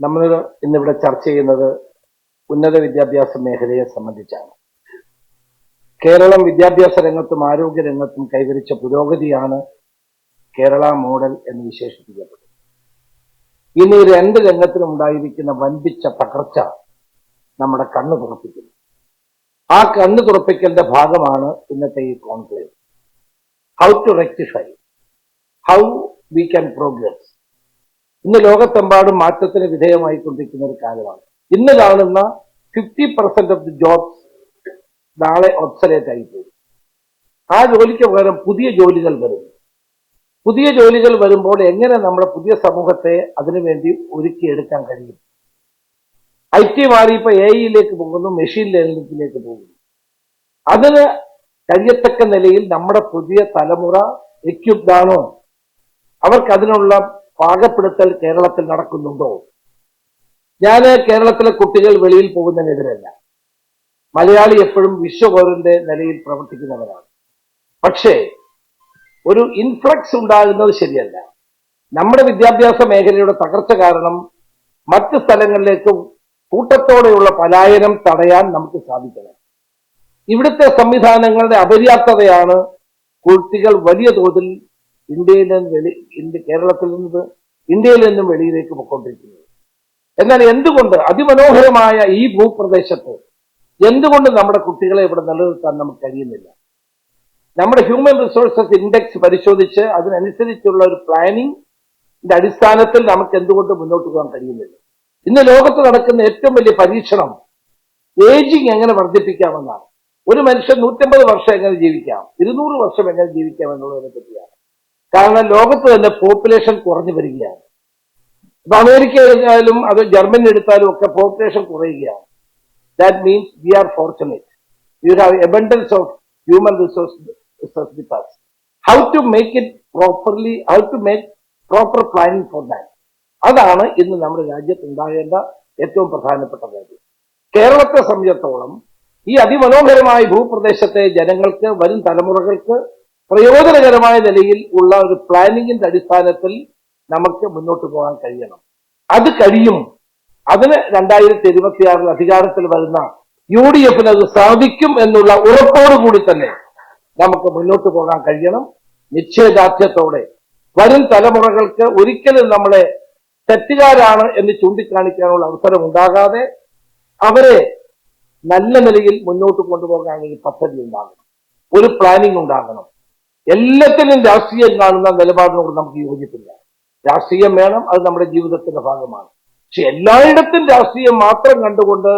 നമ്മൾ ഇന്നിവിടെ ചർച്ച ചെയ്യുന്നത് ഉന്നത വിദ്യാഭ്യാസ മേഖലയെ സംബന്ധിച്ചാണ്. കേരളം വിദ്യാഭ്യാസ രംഗത്തും ആരോഗ്യ രംഗത്തും കൈവരിച്ച പുരോഗതിയാണ് കേരള മോഡൽ എന്ന് വിശേഷിപ്പിക്കപ്പെടുന്നത്. ഇനി രണ്ട് രംഗത്തിലും ഉണ്ടായിരിക്കുന്ന വൻപിച്ച തകർച്ച നമ്മുടെ കണ്ണ് തുറപ്പിക്കുന്നു. ആ കണ്ണു തുറപ്പിക്കലിന്റെ ഭാഗമാണ് ഇന്നത്തെ ഈ conclave. How to rectify how we can progress ഇന്ന് ലോകത്തെമ്പാടും മാറ്റത്തിന് വിധേയമായിക്കൊണ്ടിരിക്കുന്ന ഒരു കാലമാണ്. ഇന്ന് കാണുന്ന fifty percent of the jobs നാളെ ഒബ്സലേറ്റ് പോകും ആ ജോലിക്ക് പകരം പുതിയ ജോലികൾ വരും. പുതിയ ജോലികൾ വരുമ്പോൾ എങ്ങനെ നമ്മുടെ പുതിയ സമൂഹത്തെ അതിനുവേണ്ടി ഒരുക്കിയെടുക്കാൻ കഴിയും? ഐ ടി മാറി ഇപ്പൊ എ ഇയിലേക്ക് പോകുന്നു മെഷീൻ ലേണിംഗിലേക്ക് പോകുന്നു. അതിന് കഴിയത്തക്ക നിലയിൽ നമ്മുടെ പുതിയ തലമുറ എക്യുപ്ഡ് ആണോ? അവർക്ക് അതിനുള്ള പാകപ്പെടുത്തൽ കേരളത്തിൽ നടക്കുന്നുണ്ടോ? ഞാൻ കേരളത്തിലെ കുട്ടികൾ വെളിയിൽ പോകുന്നതിനെതിരല്ല. മലയാളി എപ്പോഴും വിശ്വപൗരന്റെ നിലയിൽ പ്രവർത്തിക്കുന്നവരാണ്. പക്ഷേ ഒരു ഇൻഫ്ലക്സ് ഉണ്ടാകുന്നത് ശരിയല്ല. നമ്മുടെ വിദ്യാഭ്യാസ മേഖലയുടെ തകർച്ച കാരണം മറ്റ് സ്ഥലങ്ങളിലേക്ക് കൂട്ടത്തോടെയുള്ള പലായനം തടയാൻ നമുക്ക് സാധിക്കണം. ഇവിടുത്തെ സംവിധാനങ്ങളുടെ അപര്യാപ്തതയാണ് കുട്ടികൾ വലിയ തോതിൽ ഇന്ത്യയിൽ നിന്ന് കേരളത്തിൽ നിന്ന് ഇന്ത്യയിൽ നിന്നും വെളിയിലേക്ക് പോയിക്കൊണ്ടിരിക്കുന്നത്. എന്നാൽ എന്തുകൊണ്ട് അതിമനോഹരമായ ഈ ഭൂപ്രദേശത്ത് എന്തുകൊണ്ട് നമ്മുടെ കുട്ടികളെ ഇവിടെ നിലനിർത്താൻ നമുക്ക് കഴിയുന്നില്ല? നമ്മുടെ ഹ്യൂമൻ റിസോഴ്സസ് ഇൻഡെക്സ് പരിശോധിച്ച് അതിനനുസരിച്ചുള്ള ഒരു പ്ലാനിംഗ് അടിസ്ഥാനത്തിൽ നമുക്ക് എന്തുകൊണ്ട് മുന്നോട്ട് പോകാൻ കഴിയുന്നില്ല? ഇന്ന് ലോകത്ത് നടക്കുന്ന ഏറ്റവും വലിയ പരീക്ഷണം ഏജിങ് എങ്ങനെ വർദ്ധിപ്പിക്കാമെന്നാണ്. ഒരു മനുഷ്യൻ നൂറ്റമ്പത് വർഷം എങ്ങനെ ജീവിക്കാം? ഇരുന്നൂറ് വർഷം എങ്ങനെ ജീവിക്കാം എന്നുള്ളതിനെ പറ്റിയാണ്. കാരണം ലോകത്ത് തന്നെ പോപ്പുലേഷൻ കുറഞ്ഞു വരികയാണ്. ഇപ്പൊ അമേരിക്ക എടുത്താലും അത് ജർമ്മനി എടുത്താലും ഒക്കെ പോപ്പുലേഷൻ കുറയുകയാണ്. That means we are fortunate you have abundance of human resource with how to make it properly how to make proper planning for that അതാണ് ഇന്ന് നമ്മുടെ രാജ്യത്ത് ഉണ്ടാകേണ്ട ഏറ്റവും പ്രധാനപ്പെട്ട കാര്യം. കേരളത്തെ സംബന്ധിച്ചിടത്തോളം ഈ അതിമനോഹരമായ ഭൂപ്രദേശത്തെ ജനങ്ങൾക്ക് വരും തലമുറകൾക്ക് പ്രയോജനകരമായ നിലയിൽ ഉള്ള ഒരു പ്ലാനിങ്ങിന്റെ അടിസ്ഥാനത്തിൽ നമുക്ക് മുന്നോട്ട് പോകാൻ കഴിയണം. അത് കഴിയും. അതിന് രണ്ടായിരത്തി ഇരുപത്തിയാറിൽ അധികാരത്തിൽ വരുന്ന യു ഡി എഫിന് അത് സാധിക്കും എന്നുള്ള ഉറപ്പോടുകൂടി തന്നെ നമുക്ക് മുന്നോട്ട് പോകാൻ കഴിയണം. നിശ്ചയദാർഢ്യത്തോടെ വരും തലമുറകൾക്ക് ഒരിക്കലും നമ്മളെ തെറ്റുകാരാണ് എന്ന് ചൂണ്ടിക്കാണിക്കാനുള്ള അവസരം ഉണ്ടാകാതെ അവരെ നല്ല നിലയിൽ മുന്നോട്ട് കൊണ്ടുപോകാൻ ഈ പദ്ധതി ഉണ്ടാകണം. ഒരു പ്ലാനിംഗ് ഉണ്ടാകണം. എല്ലാത്തിനും രാഷ്ട്രീയം കാണുന്ന നിലപാടിനോട് നമുക്ക് യോജിപ്പില്ല. രാഷ്ട്രീയം വേണം അത് നമ്മുടെ ജീവിതത്തിന്റെ ഭാഗമാണ്. പക്ഷെ എല്ലായിടത്തും രാഷ്ട്രീയം മാത്രം കണ്ടുകൊണ്ട്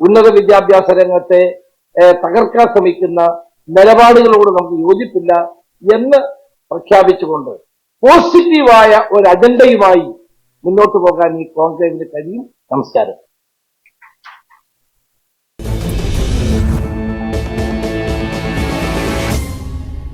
ഉന്നത വിദ്യാഭ്യാസ രംഗത്തെ തകർക്കാൻ ശ്രമിക്കുന്ന നിലപാടുകളോട് നമുക്ക് യോജിപ്പില്ല എന്ന് പ്രഖ്യാപിച്ചുകൊണ്ട് പോസിറ്റീവായ ഒരു അജണ്ടയുമായി മുന്നോട്ട് പോകാൻ ഈ കോൺഗ്രസിന് കഴിയും. നമസ്കാരം.